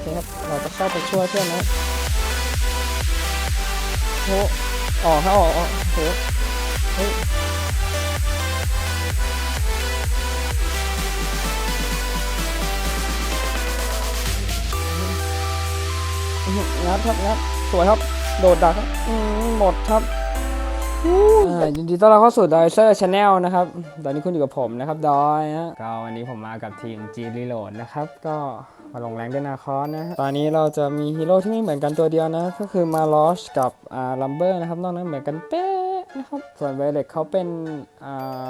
เคครับเราจะเข้าไปช่วยเพื่อนนะโอ้ออกครับออกออกโหเฮ้ยงัดครับงัดสวยครับ โดดดักครับอืมหมดครับ ยินดีต้อนรับเข้าสู่ d o y s e r Channel นะครับ ตอนนี้คุณอยู่กับผมนะครับดอยนะก็วันนี้ผมมากับทีม G Reload นะครับ ก็มาลงแรงด้วยนาคอนนะฮะตอนนี้เราจะมีฮีโร่ที่ไม่เหมือนกันตัวเดียวนะ ก็คือมาลอชกับอ่าลัมเบอร์นะครับ นอกนั้นเหมือนกันเป๊ะนะครับ ส่วนเวเล็กเขาเป็นอ่า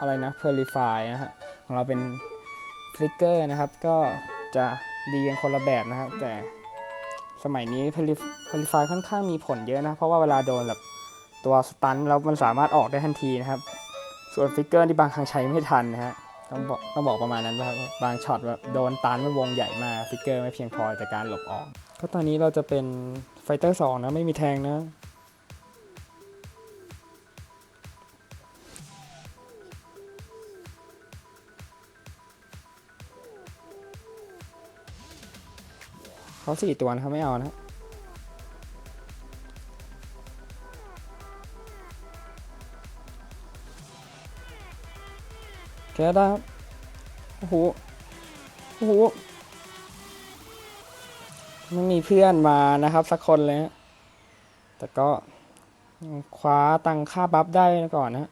อะไรนะ Purify นะฮะ ของเราเป็นฟลิกเกอร์นะครับ ก็จะดีกันคนละแบบนะครับ แต่สมัยนี้ Purify ค่อนข้างมีผลเยอะนะ เพราะว่าเวลาโดนแบบ ตัวสตันแล้วมันสามารถออกได้ทันทีนะครับ ส่วนฟิกเกอร์ที่บางครั้งใช้ไม่ทันนะฮะต้องบอกต้องบอกประมาณนั้นนะครับบางช็อตแบบโดนตันมันวงใหญ่มาฟิกเกอร์ไม่เพียงพอจากการหลบออก ก็ตอนนี้เราจะเป็นไฟเตอร์สองนะไม่มีแทงนะเขาสี่ตัวนะครับไม่เอานะ ครับแค่ได้ครับ โอ้โห โอ้โห ไม่มีเพื่อนมานะครับ สักคนเลยฮะแต่ก็คว้าตังค่าบัฟได้ก่อนนะ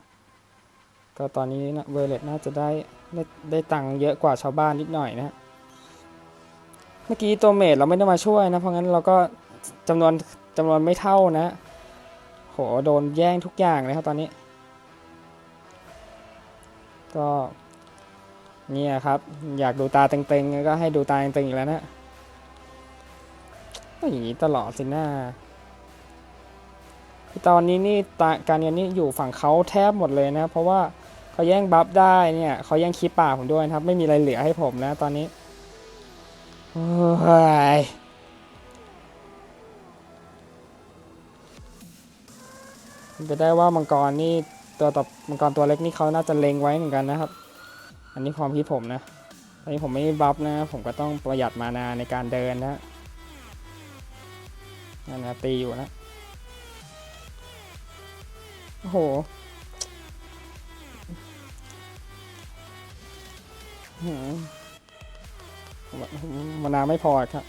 ก็ตอนนี้นะเวเลตน่าจะได้ได้ได้ตังเยอะกว่าชาวบ้านนิดหน่อยนะฮะเมื่อกี้ตัวเมดเราไม่ได้มาช่วยนะ เพราะงั้นเราก็จำนวนจำนวนไม่เท่านะ โห โดนแย่งทุกอย่างเลยครับตอนนี้ ก็เนี่ยครับ อยากดูตาเต็งๆก็ให้ดูตาเต็งๆอีกแล้วนะก็อย่างนี้ตลอดสินะคือตอนนี้นี่ตาการเงินนี่อยู่ฝั่งเขาแทบหมดเลยนะ เพราะว่าเขาแย่งบัฟได้เนี่ยเขาแย่งคีปป่าผมด้วยนะครับ ไม่มีอะไรเหลือให้ผมนะ ตอนนี้โอ้ยเป็นไปได้ว่ามังกรนี่ ตัวต่อมังกรตัวเล็กนี่เขาน่าจะเล็งไว้เหมือนกันนะครับ อันนี้ความคิดผมนะตอนนี้ผมไม่บัฟนะ ผมก็ต้องประหยัดมานาในการเดินนะนั่นนะตีอยู่นะ โอ้โห มานาไม่พอครับ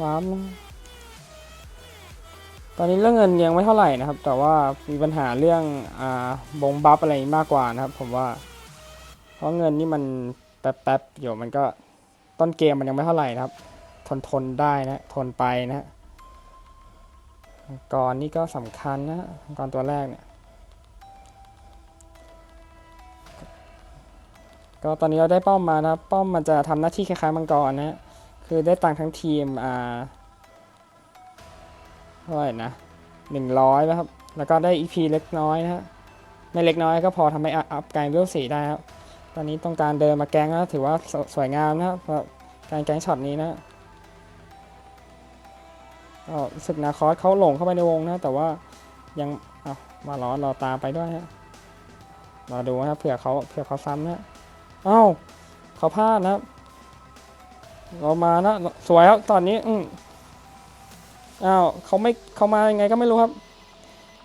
ว้ามนะ ตอนนี้เรื่องเงินยังไม่เท่าไหร่นะครับ แต่ว่ามีปัญหาเรื่องอ่าบงบัฟอะไรมากกว่านะครับ ผมว่า เพราะเงินนี่มันแป๊บๆเดี๋ยวมันก็ต้นเกมมันยังไม่เท่าไหร่นะครับ ทนทนได้นะ ทนไปนะก่อนนี่ก็สำคัญนะก่อนตัวแรกเนี่ยก็ตอนนี้เราได้ป้อมมานะป้อมมันจะทำหน้าที่คล้ายๆมังกรนะคือได้ตังทั้งทีมอ่า เท่าไหร่นะหนึ่งร้อยนะครับ แล้วก็ได้ EP เล็กน้อยนะฮะ ไม่เล็กน้อยก็พอทำให้อัพการเวลสี่ได้ครับ ตอนนี้ต้องการเดินมาแกงแล้วถือว่าสสวยงามนะครับการแกงช็อตนี้นะก็สึกนาคอสเขาหลงเข้าไปในวงนะ แต่ว่ายังเอามาล้อรอตาไปด้วยฮะรอดูนะเผื่อเขาเผื่อเขาซ้ำนะเอ้าเขาพลาดนะครับเรามานะสวยครับตอนนี้อืม อ้าวเขาไม่เขามายังไงก็ไม่รู้ครับ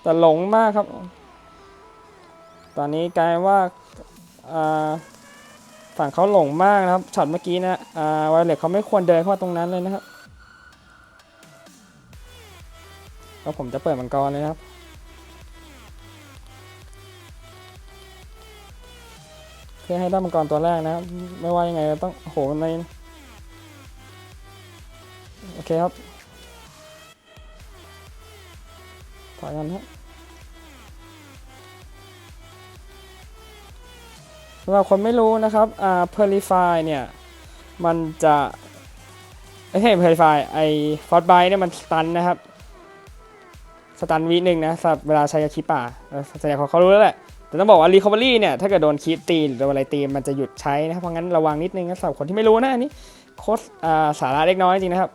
แต่หลงมากครับ ตอนนี้กลายว่าฝั่งเขาหลงมากนะครับช็อตเมื่อกี้นะอ่าไวเลตเขาไม่ควรเดินเข้ามาตรงนั้นเลยนะครับก็ผมจะเปิดมังกรเลยนะครับเพื่อให้ได้มังกรตัวแรกนะครับ ไม่ว่ายังไงต้องโอ้โหในโอเคครับ ถอยกันครับสำหรับคนไม่รู้นะครับอ่า Purify เนี่ย มันจะไม่ใช่ Purify ไอ้ f o r t b i เนี่ยมันสตันนะครับ สตันวิหนึ่งนะสำหรับเวลาใช้กับคีป่าแสดงเขาเขารู้แล้วแหละ แต่ต้องบอกว่า recovery เนี่ย ถ้าเกิดโดนคีตีหรือโดนอะไรตีมันจะหยุดใช้นะครับ เพราะงั้นระวังนิดนึงนะสำหรับคนที่ไม่รู้นะอันนี้โคตรอ่าสาระเล็กน้อยจริงนะครับ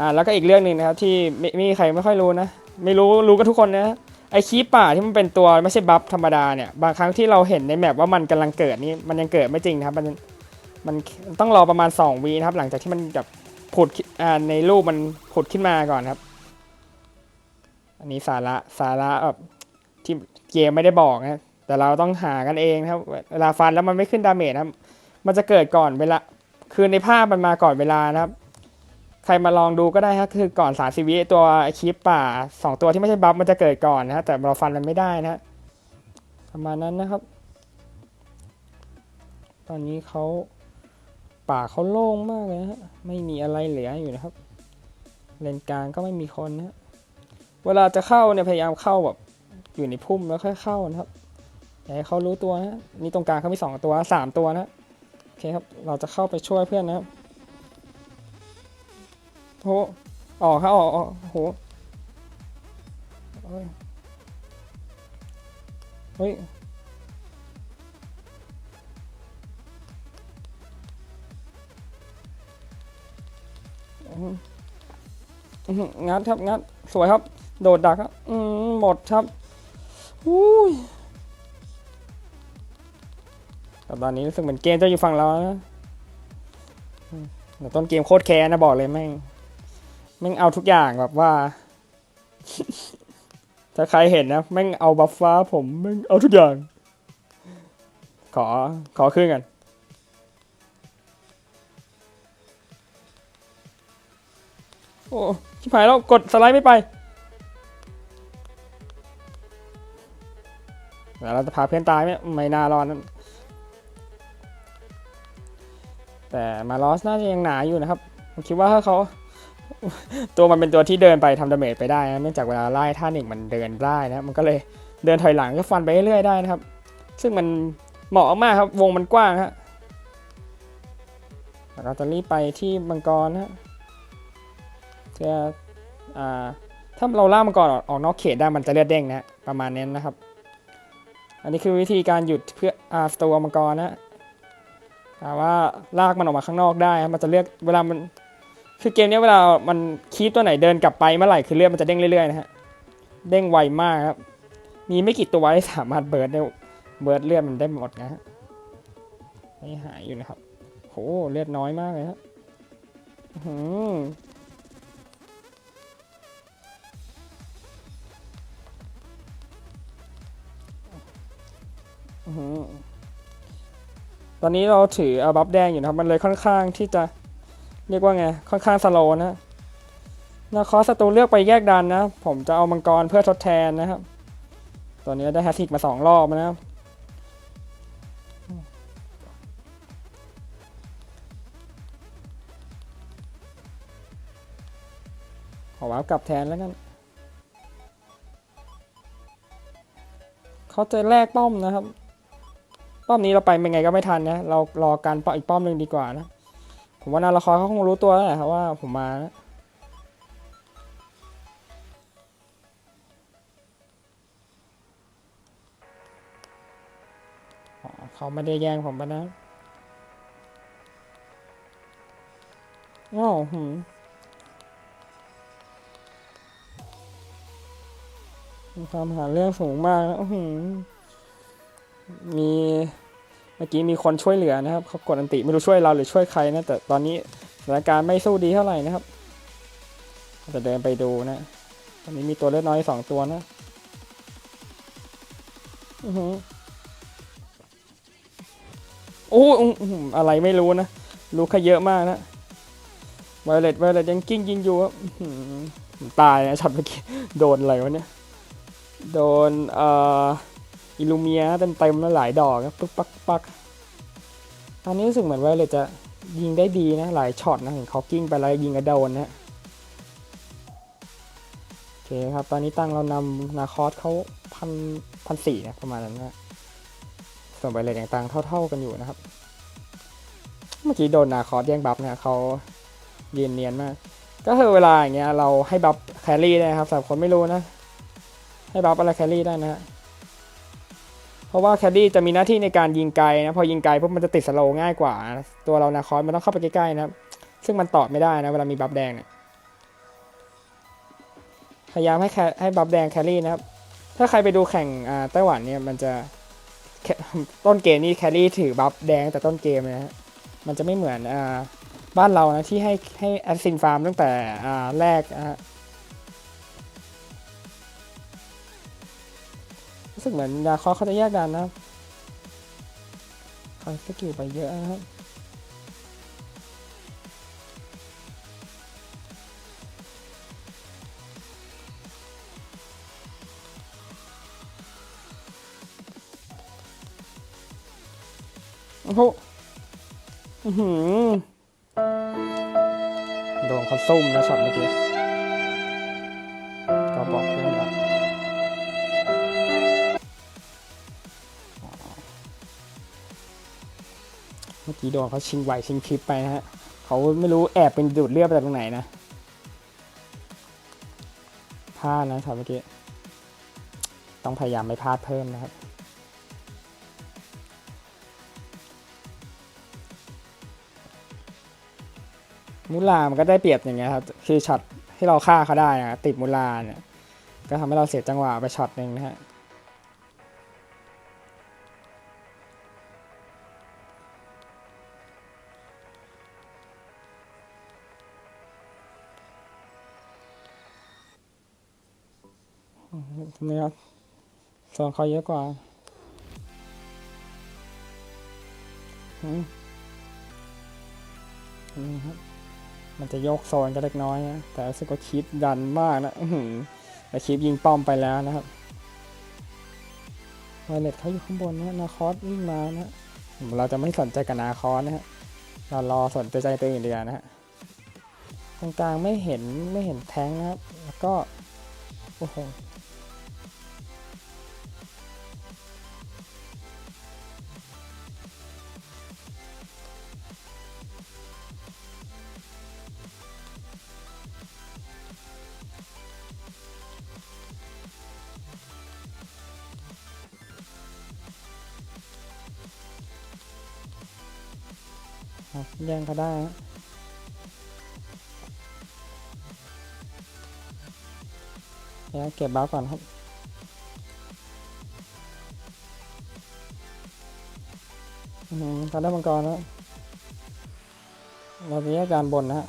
อ่าแล้วก็อีกเรื่องหนึ่งนะครับที่ไม่มีใครไม่ค่อยรู้นะ ไม่รู้รู้กันทุกคนนะไอคีป่าที่มันเป็นตัวไม่ใช่บัฟธรรมดาเนี่ยบางครั้งที่เราเห็นในแมปว่ามันกำลังเกิดนี่มันยังเกิดไม่จริงนะครับ มันมันต้องรอประมาณ2วีนะครับ หลังจากที่มันแบบผุดอ่าในรูปมันผุดขึ้นมาก่อนครับ อันนี้สาระสาระแบบที่เกมไม่ได้บอกนะแต่เราต้องหากันเองนะครับ เวลาฟันแล้วมันไม่ขึ้นดาเมจนะครับ มันจะเกิดก่อนเวลาคือในภาพมันมาก่อนเวลานะครับ ใครมาลองดูก็ได้ครับคือก่อนสาสิวิตัวคลิปป่าสองตัวที่ไม่ใช่บัฟมันจะเกิดก่อนนะฮะแต่เราฟันมันไม่ได้นะประมาณนั้นนะครับ ตอนนี้เขาป่าเขาโล่งมากเลยนะฮะไม่มีอะไรเหลืออยู่นะครับ เลนกลางก็ไม่มีคนนะเวลาจะเข้าเนี่ยพยายามเข้าแบบอยู่ในพุ่มแล้วค่อยเข้านะครับอย่าให้เขารู้ตัวนะฮะนี่ตรงกลางเขามีสองตัวสามตัวนะโอเคครับเราจะเข้าไปช่วยเพื่อนนะครับ โหออกครับออกออกโหเฮ้ยอือหืออื้อหืองัดครับงัดสวยครับ โดดดักครับ อืมหมดครับอุ้ยแต่ตอนนี้รู้สึกเหมือนเกมจะอยู่ฝั่งเรานะแต่ต้นเกมโคตรแค้นนะบอกเลยแม่ง แม่งเอาทุกอย่างแบบว่า ถ้าใครเห็นนะแม่งเอาบัฟฟ้าผมแม่งเอาทุกอย่าง ขอขอขึ้นกันโอ้ชิบหายแล้วกดสไลด์ไม่ไปเดี๋ยวเราจะพาเพื่อนตายไหมไม่น่ารอดนแต่มาลอสน่าจะยังหนาอยู่นะครับ ผมคิดว่าถ้าเขา ตัวมันเป็นตัวที่เดินไปทำดาเมจไปได้นะเนื่องจากเวลาไล่ท่าหนึ่งมันเดินได้นะมันก็เลยเดินถอยหลังก็ฟันไปเรื่อยๆได้นะครับ ซึ่งมันเหมาะมากครับวงมันกว้างฮะเราจะรีบไปที่มังกรนะฮะอ่าถ้าเราล่ามังกรออกออกนอกเขตได้มันจะเลือดเด้งนะประมาณนี้นะครับ อันนี้คือวิธีการหยุดเพื่ออ่าตัวมังกรนะแต่ว่าลากมันออกมาข้างนอกได้มันจะเลือกเวลามัน คือเกมนี้เวลามันคีปตัวไหนเดินกลับไปเมื่อไหร่คือเลือดมันจะเด้งเรื่อยๆนะฮะ เด้งไวมากครับ มีไม่กี่ตัวที่สามารถเบิร์ดได้ เบิร์ดเลือดมันได้หมดนะฮะไม่หายอยู่นะครับโหเลือดน้อยมากเลยฮะอื้อหืออื้อหือตอนนี้เราถืออาบัฟแดงอยู่นะครับ มันเลยค่อนข้างที่จะ เรียกว่าไง ค่อนข้างสโลนะนาคอสตูเลือกไปแยกดันนะ ผมจะเอามังกรเพื่อทดแทนนะครับ ตัวนี้ได้แฮตทริกมาสองรอบนะครับขอว้าวกลับแทนแล้วกัน เขาจะแลกป้อมนะครับ ป้อมนี้เราไปเป็นไงก็ไม่ทันนะ เรารอการป้อมอีกป้อมหนึ่งดีกว่านะ ผมว่านาละครเขาคงรู้ตัวแล้วแหละครับว่าผมมา เขาไม่ได้แย่งผมไปนะอ้าวหืมความหาเรื่องสูงมากนะอื้อหือมี เมื่อกี้มีคนช่วยเหลือนะครับเขากดอันติไม่รู้ช่วยเราหรือช่วยใครนะแต่ตอนนี้สถานการณ์ไม่สู้ดีเท่าไหร่นะครับจะเดินไปดูนะตอนนี้มีตัวเล็กน้อยสองตัวนะอือหือโอ้อออะไรไม่รู้นะรู้แค่เยอะมากนะไวเลตไวเลตยังกิ้งยิงอยู่ครับตายนะช็อตเมื่อกี้โดนอะไรวะเนี่ยโดนเอ่อ อิลูเมียเต็มเต็มๆแล้วหลายดอกครับปึ๊กปักปักตอนนี้รู้สึกเหมือนว่าเลยจะยิงได้ดีนะ หลายช็อตนะเห็นเขากิ้งไปแล้วยิงกระโดนนะโอเคครับ ตอนนี้ตั้งเรานำนาคอสเขาพันพันสี่นะประมาณนั้นนะส่วนไปเลยอย่างต่างเท่า ๆกันอยู่นะครับ เมื่อกี้โดนนาคอสแย่งบัฟเนี่ยเขายืนเนียนมาก ก็คือเวลาอย่างเงี้ยเราให้บัฟแครี่ได้นะครับสำหรับคนไม่รู้นะ ให้บัฟอะไรแครี่ได้นะฮะ ราะว่าแคดดี้จะมีหน้าที่ในการยิงไกลนะ พอยิงไกลปุ๊บมันจะติดสโลง่ายกว่า ตัวเรานาคอสมันต้องเข้าไปใกล้ๆนะครับซึ่งมันตอบไม่ได้นะเวลามีบัฟแดงเนี่ยพยายามให้แคให้บัฟแดงแครี่นะครับ ถ้าใครไปดูแข่งอ่าไต้หวันเนี่ยมันจะต้นเกมนี่แครี่ถือบัฟแดงแต่ต้นเกมนะฮะมันจะไม่เหมือนอ่าบ้านเรานะที่ให้ให้แอดซินฟาร์มตั้งแต่อ่าแรกนะฮะ รู้สึกเหมือนยาคอเขาจะแยกกันนะครับเขาสกิลไปเยอะนะครับโอ้โหอื้อหือโดนเขาซุ่มนะช็อตเมื่อกี้ เมื่อกี้โดนเขาชิงไหวชิงคลิปไปนะฮะเขาไม่รู้แอบเป็นดูดเลือดไปจากตรงไหนนะพลาดนะช็อตเมื่อกี้ต้องพยายามไม่พลาดเพิ่มนะครับมูลามันก็ได้เปรียบอย่างเงี้ยครับคือช็อตที่เราฆ่าเขาได้นะติดมูลาเนี่ยก็ทำให้เราเสียจังหวะไปช็อตหนึ่งนะฮะ นี่ครับส่วนเขาเยอะกว่าอืมครับมันจะโยกโซนก็เล็กน้อยนะแต่รู้สึกว่าคีปดันมากนะอื้อหือแต่คีปยิงป้อมไปแล้วนะครับไวเลตเขาอยู่ข้างบนนะนาคอสวิ่งมานะเราจะไม่สนใจกับนาคอสนะฮะเรารอสนใจใจตัวเองดีกว่านะฮะตรงกลางไม่เห็นไม่เห็นแท้งนะครับ แล้วก็ โอ้โห แย่งเขาได้ฮะเดี๋ยวเก็บบ้าก่อนครับอืมเขาได้มังกรแล้วเราจะแยกการบนนะฮะ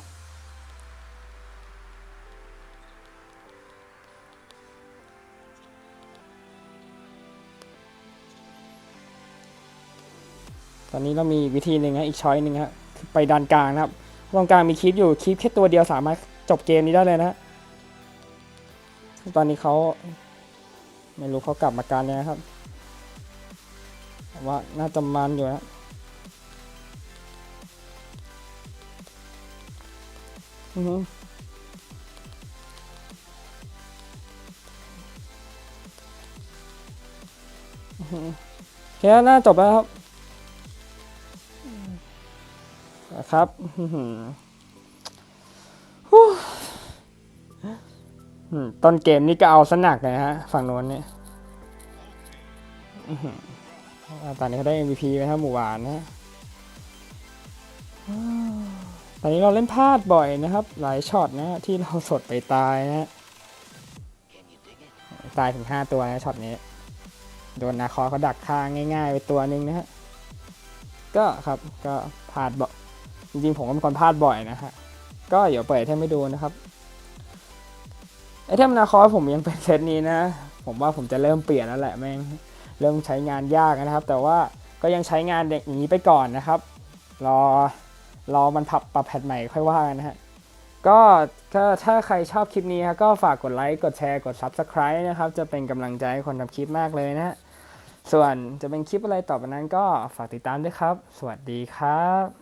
ตอนนี้เรามีวิธีหนึ่งฮะอีกช้อยหนึ่งฮะ ไปดันกลางนะครับตรงกลางมีคลิปอยู่คลิปแค่ตัวเดียวสามารถจบเกมนี้ได้เลยนะ ตอนนี้เขาไม่รู้เขากลับมาการยังไงครับว่าน่าจะมันอยู่นะอือแค่น่าจบแล้วครับ ครับอื้อหือฮู้อืมต้นเกมนี่ก็เอาสนักเลยนะฮะ ฝั่งโน้นเนี่ยตอนนี้เขาได้ MVP ไปครับหมู่หวานนะฮะตอนนี้เราเล่นพลาดบ่อยนะครับ หลายช็อตนะที่เราสดไปตายนะตายถึง 5 ตัวนะช็อตนี้ โดนนาคอเขาดักทางง่าย ๆ ไปตัวหนึ่งนะฮะ ก็ครับก็พลาดบ่อย จริงๆผมก็เป็นคนพลาดบ่อยนะฮะ ก็เดี๋ยวเปิดเทมให้ดูนะครับไอเทมนาคอผมยังเป็นเซตนี้นะ ผมว่าผมจะเริ่มเปลี่ยนแล้วแหละแม่งเริ่มใช้งานยากนะครับ แต่ว่าก็ยังใช้งานอย่างนี้ไปก่อนนะครับ รอรอมันปรับปรับแพทใหม่ค่อยว่ากันนะฮะก็ก็ถ้าใครชอบคลิปนี้ครับก็ฝากกดไลค์กดแชร์กด Subscribe นะครับ จะเป็นกำลังใจให้คนทำคลิปมากเลยนะฮะส่วนจะเป็นคลิปอะไรต่อไปนั้นก็ฝากติดตามด้วยครับ สวัสดีครับ